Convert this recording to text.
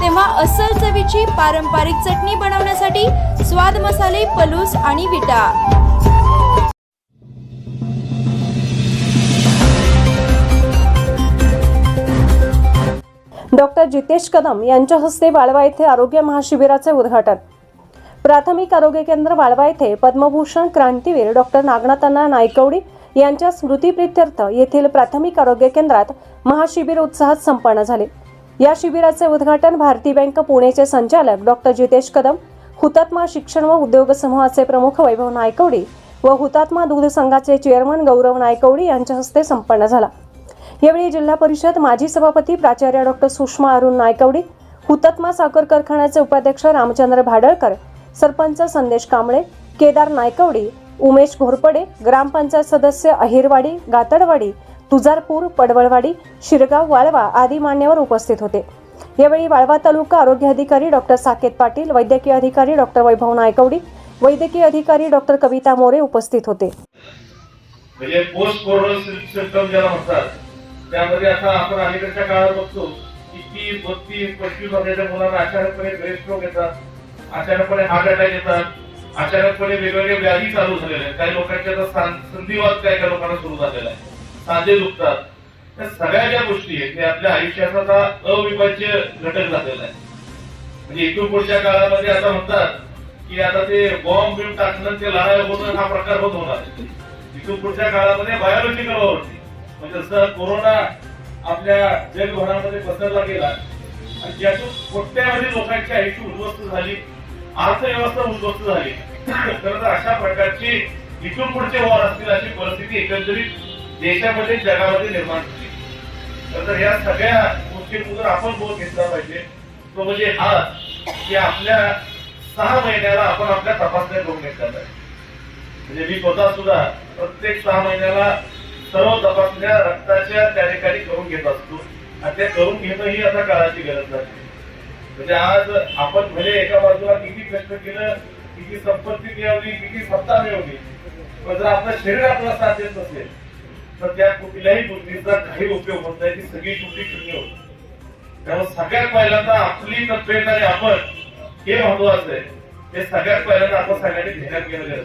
तेव्हा अस्सल चवीची पारंपरिक चटणी बनवण्यासाठी स्वाद मसाले पलूस आणि विटा. डॉक्टर जितेश कदम यांच्या हस्ते वाळवा येथे आरोग्य महाशिबिराचे उद्घाटन. प्राथमिक आरोग्य केंद्र वाळवा येथे पद्मभूषण क्रांतीवीर डॉक्टर नागनाथांना नायकवडी यांच्या स्मृतीप्रित्यर्थ येथील प्राथमिक आरोग्य केंद्रात महाशिबिर उत्साहात संपन्न झाले. या शिबिराचे उद्घाटन भारती बँक पुणेचे संचालक डॉक्टर जितेश कदम हुतात्मा शिक्षण व उद्योग समूहाचे प्रमुख वैभव नायकवडी व हुतात्मा दूध संघाचे चेअरमन गौरव नायकवडी यांच्या हस्ते संपन्न झाला. यावेळी जिल्हा परिषद माजी सभापती प्राचार्य डॉक्टर सुषमा अरुण नायकवडी हुतात्मा साखर कारखान्याचे उपाध्यक्ष रामचंद्र भाडळकर सरपंच संदेश कांबळे केदार नायकवडी उमेश घोरपडे ग्रामपंचायत सदस्य अहिरवाडी गातडवाडी तुजारपूर पडवळवाडी शिरगाव वाळवा आदी मान्यवर उपस्थित होते. यावेळी वाळवा तालुका आरोग्य अधिकारी डॉक्टर साकेत पाटील वैद्यकीय अधिकारी डॉक्टर वैभव नायकवडी वैद्यकीय अधिकारी डॉक्टर कविता मोरे उपस्थित होते. म्हणजे पोस्ट कोरोना सिस्टम ज्याला म्हणतात त्यामध्ये आता आपण अलीकडच्या काळात बघतो किती तीस बत्तीस पस्तीस वर्षाच्या मुलांना अचानकपणे ब्रेन स्ट्रोक येतात अचानकपणे हार्ट अटॅक येतात अचानकपणे वेगवेगळे व्याधी चालू झालेले आहेत. काही लोकांच्या संधिवाद काय काही लोकांना सुरू झालेला आहे. सांधे दुखतात त्या सगळ्या ज्या गोष्टी आहेत ते आपल्या आयुष्याचा आता अविभाज्य घटक झालेला आहे. म्हणजे इथून पुढच्या काळामध्ये आता म्हणतात की आता ते बॉम्ब बिम टाकणं ते लढाया होणं हा प्रकार होत होणार इथून पुढच्या काळामध्ये बायोलॉजिकल वॉरची म्हणजे जसं कोरोना आपल्या जगभरामध्ये पसरला गेला आणि ज्यातून कोट्यावधी लोकांची आयुष्य उद्ध्वस्त झाली अर्थव्यवस्था उद्ध्वस्त झाली खरं तर अशा प्रकारची इथून पुढचे वॉर असतील अशी परिस्थिती एकंदरीत देशामध्ये जगामध्ये निर्माण झाली. तर या सगळ्या गोष्टींमधून आपण बोध घेतला पाहिजे. तो म्हणजे हा की आपल्या सहा महिन्याला आपण आपल्या तपासण्या करून घेतल्या पाहिजे. म्हणजे मी स्वतः सुद्धा प्रत्येक सहा महिन्याला सर्व तपासण्या रक्ताच्या त्या ठिकाणी करून घेत असतो. आणि त्या करून घेणं ही आता काळाची गरज नाही म्हणजे आज आपण भले एका बाजूला किती कष्ट केलं किती संपत्ती मिळवली किती सत्ता मिळवली पण जर आपलं शरीर आपला साथ देत नसेल तर त्या कुठल्याही गोष्टीचा काही उपयोग होत नाही ती सगळी कृती शून्य होती. त्यामुळे सगळ्यात पहिल्यांदा आपली तब्येत आणि आपण हे महत्वाचं आहे. हे सगळ्यात पहिल्यांदा आपण सगळ्यांनी घेण्यात गेलं